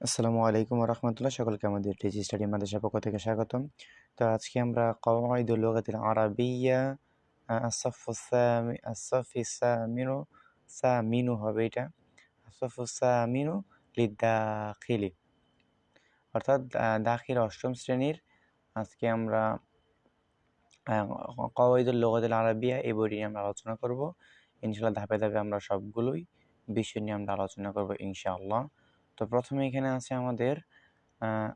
আসসালামু আলাইকুম রহমতুল্লাহ। সকলকে আমাদের টিজি স্টাডি মাদ্রাসা পক্ষ থেকে স্বাগতম। তো আজকে আমরা কওয়াইদুল লুগাতিল আরাবিয়া সামিনু সামিনু হবে এটা। আসফু সামিনু লিদাখিলি। অর্থাৎ দাখিল অষ্টম শ্রেণির আজকে আমরা কওয়াইদুল লুগাতিল আরাবিয়া এই বইটি আমরা আলোচনা করব। ইনশাল্লাহ ধাপে ধাপে আমরা সবগুলোই বিষয় নিয়ে আমরা আলোচনা করব ইনশাআল্লাহ। তো প্রথমে এখানে আছে আমাদের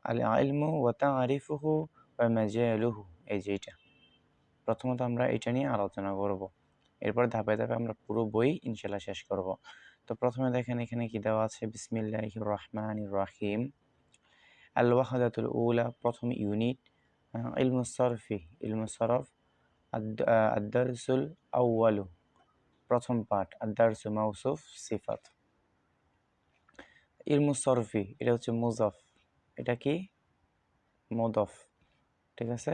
আল ইলমু ওয়া তারিফুহু ওয়া মাজালুহু, এই যে এটা। প্রথমত আমরা এটা নিয়ে আলোচনা করব। এরপর ধাপে ধাপে আমরা পুরো বই ইনশাল্লাহ শেষ করব। তো প্রথমে দেখেন এখানে কি দেওয়া আছে? বিসমিল্লাহির রহমানির রহিম। আল ওয়াহাদাতুল উলা, প্রথম ইউনিট ইলমু সরফি, ইলমু সরফ আদারসুল আউয়ালু প্রথম পাঠ আদারসু মাউসুফ সিফাত। ইলমু সরফি, এটা হচ্ছে মুজফ। এটা কি? মুদফ, ঠিক আছে?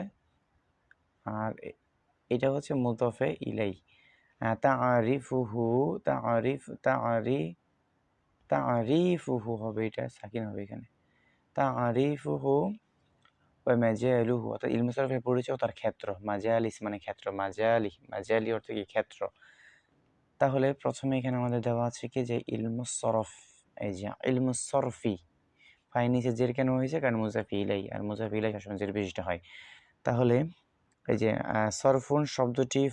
আর এটা হচ্ছে মুদফে ইলাই। তারিফুহু তারিফ তারি তারিফুহু হবে এটা, সাকিন হবে এখানে। তারিফুহু ওই মাজালুহু, অর্থাৎ ইলমু সরফের পরিচয় তার ক্ষেত্র। মাজালিস মানে ক্ষেত্র, মাজালি মাজালি অর্থ কি ক্ষেত্র? তাহলে প্রথমে এখানে আমাদের দেওয়া আছে কি যে ইলমু সরফ। এই যে ইলমু সরফি ফাই নিচে জের কেন হয়েছে কারণ মুজাফি ইলাই আর মুজাফি ইলাই সবসময় জের বিশিষ্ট হয়। তাহলে এই যে সরফুন শব্দটি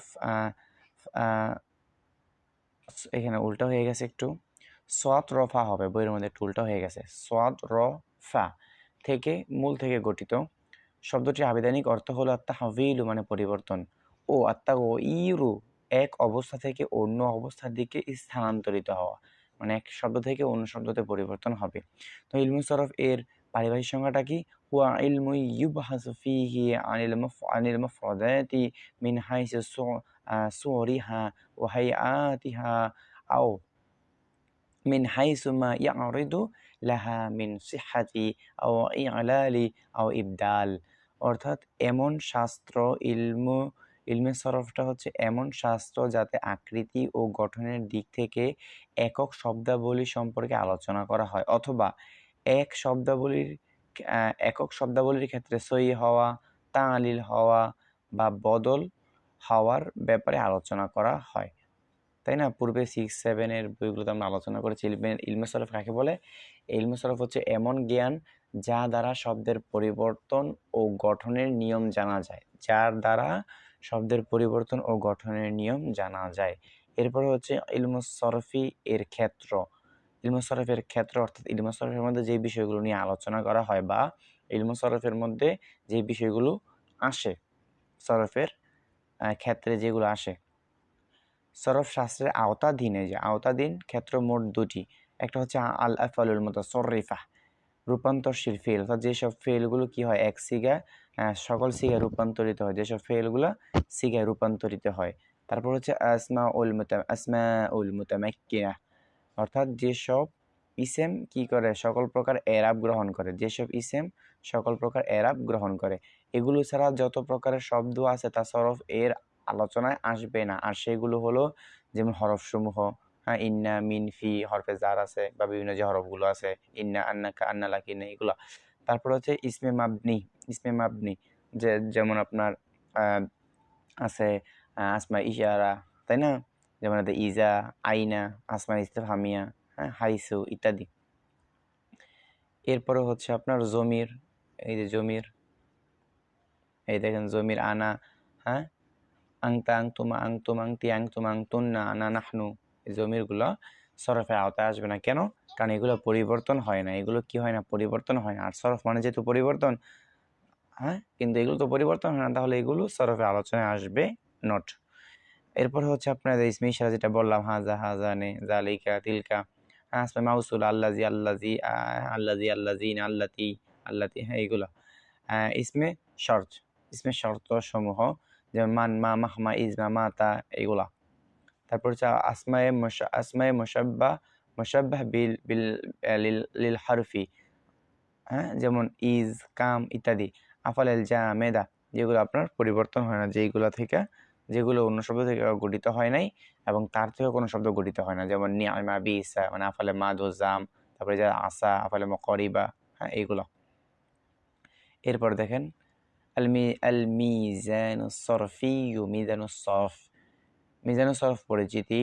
এখানে উল্টা হয়ে গেছে একটু। সোয়াত রফা হবে, বইয়ের মধ্যে একটু উল্টা হয়ে গেছে। সোয়াত রফা থেকে মূল থেকে গঠিত। শব্দটি আবেদানিক অর্থ হলো আত্মা হাভিলু মানে পরিবর্তন। ও আত্মা ও ইরু এক অবস্থা থেকে অন্য অবস্থার দিকে স্থানান্তরিত হওয়া। মানে এক শব্দ থেকে অন্য শব্দতে পরিবর্তন হবে। তো ইলমু সরফ এর পারিভাষিক সংজ্ঞাটা কি? হুয়া ইলমু ইউবহাসু ফিহি আনিল মুফ, আনিল মুফরাদাতি মিন হাইসু সুরিহা ওয়া হাইআতিহা আও মিন হাইসু মা ইয়ারিদু লাহা মিন সিহাতি আও ইলালি আও ইবদাল। অর্থাৎ এমন শাস্ত্র ইলমু ইলমে সরফটা হচ্ছে এমন শাস্ত্র যাতে আকৃতি ও গঠনের দিক থেকে একক শব্দাবলী সম্পর্কে আলোচনা করা হয়, অথবা এক শব্দাবলীর একক শব্দাবলীর ক্ষেত্রে সই হওয়া, তালিল হওয়া বা বদল হওয়ার ব্যাপারে আলোচনা করা হয়। তাই না? পূর্বে সিক্স সেভেনের বইগুলোতে আমরা আলোচনা করেছি, ইলমে ইলমে সরফ কাকে বলে? ইলমে সরফ হচ্ছে এমন জ্ঞান যা দ্বারা শব্দের পরিবর্তন ও গঠনের নিয়ম জানা যায়, যার দ্বারা শব্দের পরিবর্তন ও গঠনের নিয়ম জানা যায়। এরপরে হচ্ছে ইলমু সরফি এর ক্ষেত্র। ইলমু সরফের ক্ষেত্র অর্থাৎ ইলমু সরফের মধ্যে যে বিষয়গুলো নিয়ে আলোচনা করা হয় বা ইলমু সরফের মধ্যে যে বিষয়গুলো আসে, সরফের ক্ষেত্রে যেগুলো আসে। সরফ শাস্ত্রের আওতাধীনে যে, আওতাধীন ক্ষেত্র মোট দুটি। একটা হচ্ছে আল আফালুল মতো সরিফা রূপান্তরশীল ফেল। অর্থাৎ যেসব ফেলগুলো কি হয়, এক সিগা সকল সিগায় রূপান্তরিত হয়। যেসব ফেলগুলো সিগায় রূপান্তরিত হয়। তারপর হচ্ছে আসমা উল মুতা আসমা উল মুতামাক্কিনা। অর্থাৎ যেসব ইসেম কি করে? সকল প্রকার এরাব গ্রহণ করে। যেসব ইসেম সকল প্রকার এরাব গ্রহণ করে। এগুলো ছাড়া যত প্রকারের শব্দ আছে তা সরফ এর আলোচনায় আসবে না। আর সেগুলো হলো যেমন হরফসমূহ হ্যাঁ ইন্না, মিন, ফি, হরফে জার আছে বা বিভিন্ন যে হরফগুলো আছে, ইন্না, আন্নাকা আন্না লাকিনা এগুলো। তারপর হচ্ছে ইসমে মাবনি ইসমে মাবনি যে যেমন আপনার আছে আসমা ইশারা, তাই না? যেমন ইজা, আইনা, আসমা ইস্তেফামিয়া হ্যাঁ হাইসু ইত্যাদি। এরপরে হচ্ছে আপনার জমির, এই যে জমির, এই দেখেন জমির আনা হ্যাঁ? আংতা আংতুমা আংতুম আংতি আংতুম আংতুন্না আনা নাহনু, এই জমিরগুলো সরফের আওতায় আসবে না। কেন? কারণ এগুলো পরিবর্তন হয় না। এগুলো কি হয় না? পরিবর্তন হয় না। আর সরফ মানে যেহেতু পরিবর্তন হ্যাঁ? কিন্তু এগুলো তো পরিবর্তন হয় না তাহলে এগুলো সরফের আলোচনায় আসবে নট এরপর হচ্ছে আপনাদের ইসমি যেটা বললাম হাজা হাজানে জালিকা তিলকা হ্যাঁ? আসবে মাউসুল আল্লাজি আল্লাজি আহ, আল্লাজি আল্লাজিন আল্লাতি আল্লাতি হ্যাঁ? এগুলো। ইসমে শর্ত ইসমে শর্ত সমূহ যেমন মান মা মাহমা ইজমা মাতা এগুলা। তারপর হচ্ছে আসমায়ে মুশা, আসমায়ে মুশাব্বা, মুশাব্বাহ বিল বিল লিল হারফি হ্যাঁ? যেমন ইজ, কাম ইত্যাদি। আফালেল জা, মেদা, যেগুলো আপনার পরিবর্তন হয় না যেগুলো থেকে, যেগুলো অন্য শব্দ থেকে গঠিত হয় নাই এবং তার থেকে কোনো শব্দ গঠিত হয় না। যেমন নিয়ামা বিসা মানে আফালে মাদ জাম, তারপরে যা আসা, আফালে মকরিবা হ্যাঁ এইগুলো। এরপর দেখেন আল মি আল মিজানু সরফিয়ু মিজানু সরফ মিজানু সরফ পরিচিতি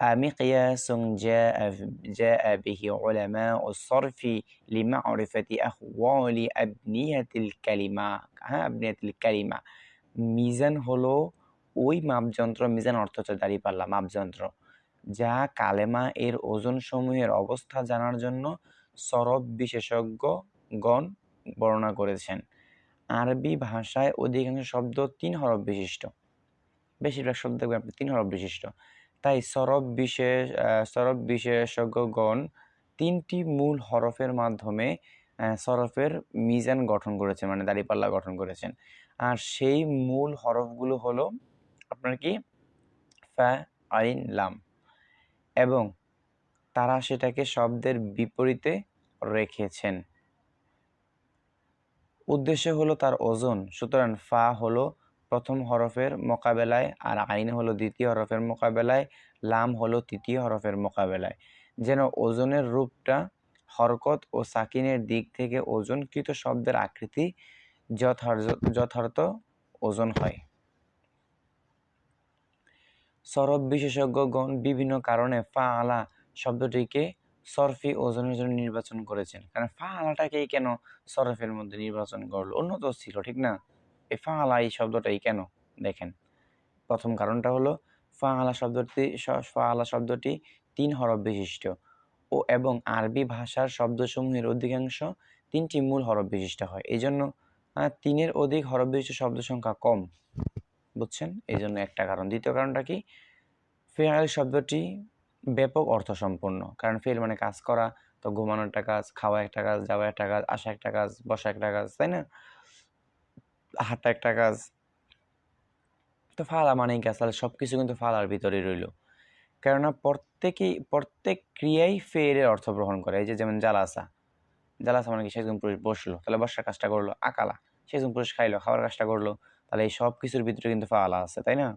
مقياس جاء جاء به علماء الصرف لمعرفة أحوال أبنية الكلمة হ্যাঁ أبنية الكلمة মিজান হলো ওই মাপযন্ত্র মিজান অর্থ হচ্ছে দাঁড়িপাল্লা মাপযন্ত্র যা কালেমা এর ওজন সমূহের অবস্থা জানার জন্য সরব বিশেষজ্ঞগণ বর্ণনা করেছেন আরবি ভাষায় অধিকাংশ শব্দ তিন হরফ বিশিষ্ট বেশিরভাগ শব্দ দেখবেন আপনি তিন হরফ বিশিষ্ট। তাই সরব বিশেষ সরব বিশেষজ্ঞগণ তিনটি মূল হরফের মাধ্যমে সরফের মিজান গঠন করেছেন মানে দাড়িপাল্লা গঠন করেছেন। আর সেই মূল হরফগুলো হলো আপনার কি? ফা, আইন, লাম। এবং তারা সেটাকে শব্দের বিপরীতে রেখেছেন। উদ্দেশ্য হলো তার ওজন। সুতরাং ফা হলো প্রথম হরফের মোকাবেলায় আর আইন হলো দ্বিতীয় হরফের মোকাবেলায়, লাম হলো তৃতীয় হরফের মোকাবেলায়। যেন ওজনের রূপটা, হরকত ও সাকিনের দিক থেকে ওজনকৃত শব্দের আকৃতি যথার্থ ওজন হয়। সরব বিশেষজ্ঞগণ বিভিন্ন কারণে ফা আলা শব্দটিকে সরফি ওজনের জন্য নির্বাচন করেছেন। কারণ ফা আলাটাকেই কেন সরফের মধ্যে নির্বাচন করল? অন্য তো ছিল, ঠিক না? এই এই শব্দটাই কেন? দেখেন। প্রথম কারণটা হলো ফা আলা শব্দটি ফা আলা শব্দটি তিন হরফ বিশিষ্ট ও এবং আরবি ভাষার শব্দসমূহের অধিকাংশ তিনটি মূল হরফ বিশিষ্ট হয়। এই জন্য তিনের অধিক হরফ বিশিষ্ট শব্দ সংখ্যা কম। বুঝছেন? এই জন্য একটা কারণ। দ্বিতীয় কারণটা কি? ফেয়াল শব্দটি ব্যাপক অর্থ সম্পন্ন কারণ ফেল মানে কাজ করা, তো ঘুমানোর একটা কাজ, খাওয়া একটা কাজ, যাওয়া একটা কাজ, আসা একটা কাজ, বসা একটা কাজ, তাই না? হাঁটা একটা কাজ। তো ফালা মানেই কাজ, তাহলে সব কিছু কিন্তু ফালার ভিতরে রইল। কেননা প্রত্যেকেই, প্রত্যেক ক্রিয়াই ফেরের অর্থ গ্রহণ করে। এই যে যেমন জালাসা জালাসা মানে কি? সে একজন পুরুষ বসল, তাহলে বসার কাজটা করল আকালা। সে একজন পুরুষ খাইলো, খাওয়ার কাজটা করল, তাহলে এই সব কিছুর ভিতরে কিন্তু ফালা আছে, তাই না?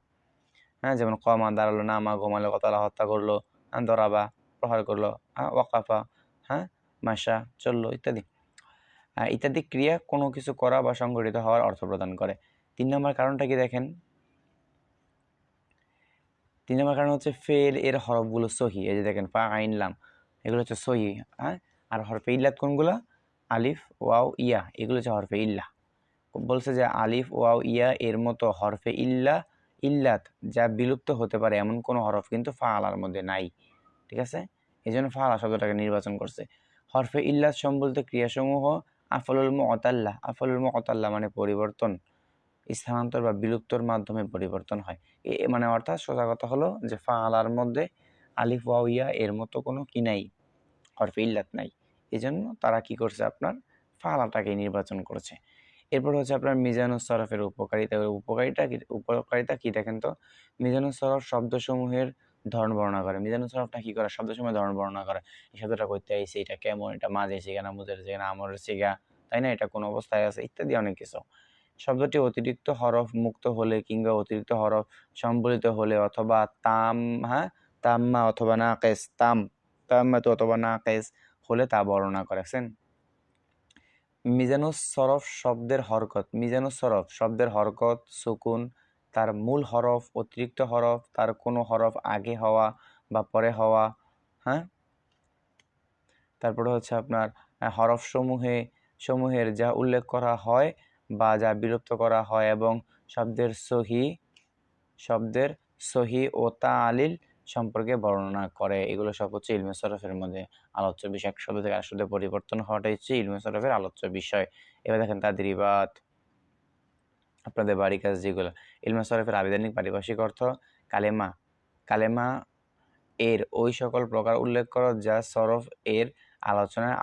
হ্যাঁ যেমন কমা দাঁড়াল, নামা, ঘুমালো, কতলা হত্যা করল দরাবা, প্রহার করল হ্যাঁ ওয়াকাফা হ্যাঁ মাসা চলল, ইত্যাদি। ইত্যাদি ক্রিয়া কোনো কিছু করা বা সংগঠিত হওয়ার অর্থ প্রদান করে। তিন নম্বর কারণটা কি দেখেন? তিন নম্বর কারণ হচ্ছে ফেল এর হরফগুলো সহি। এই যে দেখেন, ফা আইনলাম এগুলো হচ্ছে সহি হ্যাঁ? আর হরফে ইল্লাত কোনগুলো? আলিফ, ওয়াও, ইয়া, এগুলো হচ্ছে হরফে ইল্লা। বলছে যে আলিফ, ওয়াও, ইয়া এর মতো হরফে ইল্লা, ইল্লাত যা বিলুপ্ত হতে পারে এমন কোনো হরফ কিন্তু ফা আলার মধ্যে নাই, ঠিক আছে? এই জন্য ফা আলা শব্দটাকে নির্বাচন করছে। হরফে ইল্লাত সম্বলিত ক্রিয়াসমূহ আফলুল মতাল্লাহ আফলুল মতাল্লাহ মানে পরিবর্তন, স্থানান্তর বা বিলুপ্তর মাধ্যমে পরিবর্তন হয়। এ মানে অর্থাৎ সোজা কথা হলো যে ফা আলার মধ্যে আলিফ ওয়াউইয়া এর মতো কোনো কি নাই হরফে ইল্লাত নাই। এই জন্য তারা কি করছে আপনার? ফা আলাটাকে নির্বাচন করছে। এরপর হচ্ছে আপনার মিজানুস সরফের উপকারিতা। উপকারিতা উপকারিতা কি দেখেন তো? মিজানুস সরফ শব্দসমূহের ধরন বর্ণনা করে। মিজানুস সরফটা কি করে? শব্দ সময় ধরন বর্ণনা করে। এই শব্দটা করতে আইসে এটা কেমন? এটা মাঝে শিখা না মুজের শিখা না আমরের তাই না? এটা কোন অবস্থায় আছে? ইত্যাদি অনেক কিছু। শব্দটি অতিরিক্ত হরফ মুক্ত হলে কিংবা অতিরিক্ত হরফ সম্বলিত হলে অথবা তাম হ্যাঁ? তাম্মা অথবা না কেস তাম তাম্মা তো অথবা না কেস হলে তা বর্ণনা করেছেন মিজানুস সরফ শব্দের হরকত। মিজানুস সরফ শব্দের হরকত, সুকুন তার মূল হরফ, অতিরিক্ত হরফ, তার কোনো হরফ আগে হওয়া বা পরে হওয়া হ্যাঁ? তারপরে হচ্ছে আপনার হরফ সমূহে, সমূহের যা উল্লেখ করা হয় বা যা বিলুপ্ত করা হয় এবং শব্দের সহি শব্দের সহি ও তা আলিল সম্পর্কে বর্ণনা করে। এগুলো সব হচ্ছে ইলমে সরফের মধ্যে আলোচ্য বিষয়। এক শব্দ থেকে আর শব্দে পরিবর্তন হওয়াটাই হচ্ছে ইলমে সরফের আলোচ্য বিষয়। এবার দেখেন তাদের ইবাদ আপনাদের বাড়ি কাজ যেগুলো। ইলমে সরফের আবেদনিক পারিভাষিক অর্থ কালেমা। কালেমা এর ওই সকল প্রকার উল্লেখ করো যা সরফ এর আলোচনায়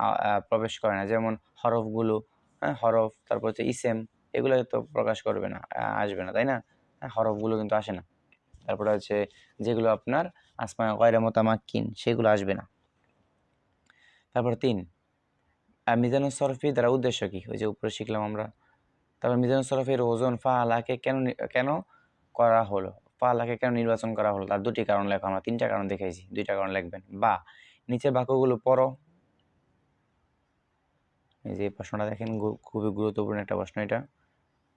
প্রবেশ করে না। যেমন হরফগুলো হ্যাঁ হরফ তারপর হচ্ছে ইসেম এগুলো তো প্রকাশ করবে না আসবে না তাই না? হ্যাঁ, হরফগুলো কিন্তু আসে না। তারপরে হচ্ছে যেগুলো আপনার আসমা গয়রা মোতামাক্কিন সেগুলো আসবে না। তারপর তিন মিজানুল সরফি দ্বারা উদ্দেশ্য কি? ওই যে উপরে শিখলাম আমরা। তারপর মিজানুল সরফের ওজন ফা আলাকে কেন কেন করা হলো? ফা আলাকে কেন নির্বাচন করা হলো? তার দুটি কারণ লেখা আমরা। তিনটা কারণ দেখাইছি। দুইটা কারণ লিখবেন। বা নিচে বাক্যগুলো পড়ো। এই যে প্রশ্নটা দেখেন খুবই গুরুত্বপূর্ণ একটা প্রশ্ন এটা।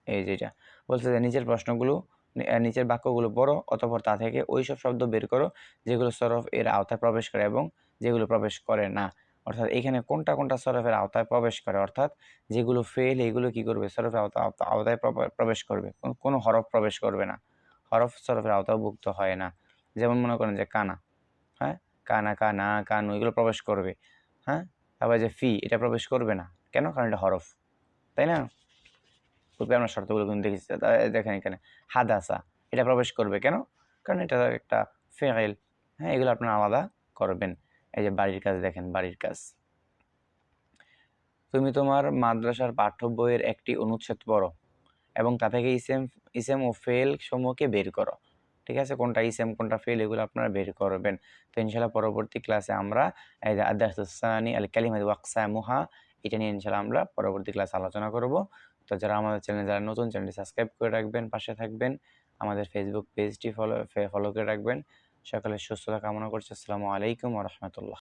এই যে এটা। বলছে যে নিচের প্রশ্নগুলো নিচের বাক্যগুলো পড়ো, অতপর তা থেকে ওই সব শব্দ বের করো, যেগুলো সরফ এর আওতায় প্রবেশ করে এবং যেগুলো প্রবেশ করে না। অর্থাৎ এখানে কোনটা কোনটা সরফের আওতায় প্রবেশ করে? অর্থাৎ যেগুলো ফেল এগুলো কি করবে? সরফের আওতা, আওতা- আওতায় প্রব- প্রবেশ করবে। কোনো হরফ প্রবেশ করবে না। হরফ সরফের আওতাভুক্ত হয় না। যেমন মনে করেন যে কানা হ্যাঁ? কানা কানা, কানু, এগুলো প্রবেশ করবে হ্যাঁ? তারপরে যে ফি, এটা প্রবেশ করবে না। কেন? কারণ এটা হরফ। তাই না? পূর্বে আমরা শর্তগুলো কিন্তু দেখেছি। দেখেন এখানে, হাদাসা, এটা প্রবেশ করবে কেন? কারণ এটা একটা ফেল হ্যাঁ? এগুলো আপনারা আলাদা করবেন। এই যে বাড়ির কাজ দেখেন, বাড়ির কাজ। তুমি তোমার মাদ্রাসার পাঠ্য বইয়ের একটি অনুচ্ছেদ পড়ো এবং তা থেকে ইসেম ইসেম ও ফেল সমূহকে বের করো। ঠিক আছে? কোনটা ইসেম, কোনটা ফেল এগুলো আপনারা বের করবেন। তো ইনশাল্লাহ পরবর্তী ক্লাসে আমরা এই যে আদাসানি আল কালিমাদ ওয়াকসামুহা এটা নিয়ে ইনশাল্লাহ আমরা পরবর্তী ক্লাসে আলোচনা করব। তো যারা আমাদের চ্যানেল, যারা নতুন, চ্যানেলটি সাবস্ক্রাইব করে রাখবেন, পাশে থাকবেন। আমাদের ফেসবুক পেজটি ফলো ফলো করে রাখবেন। সকালে সুস্থতা কামনা করছি। আসসালামু আলাইকুম রহমতুল্লাহ।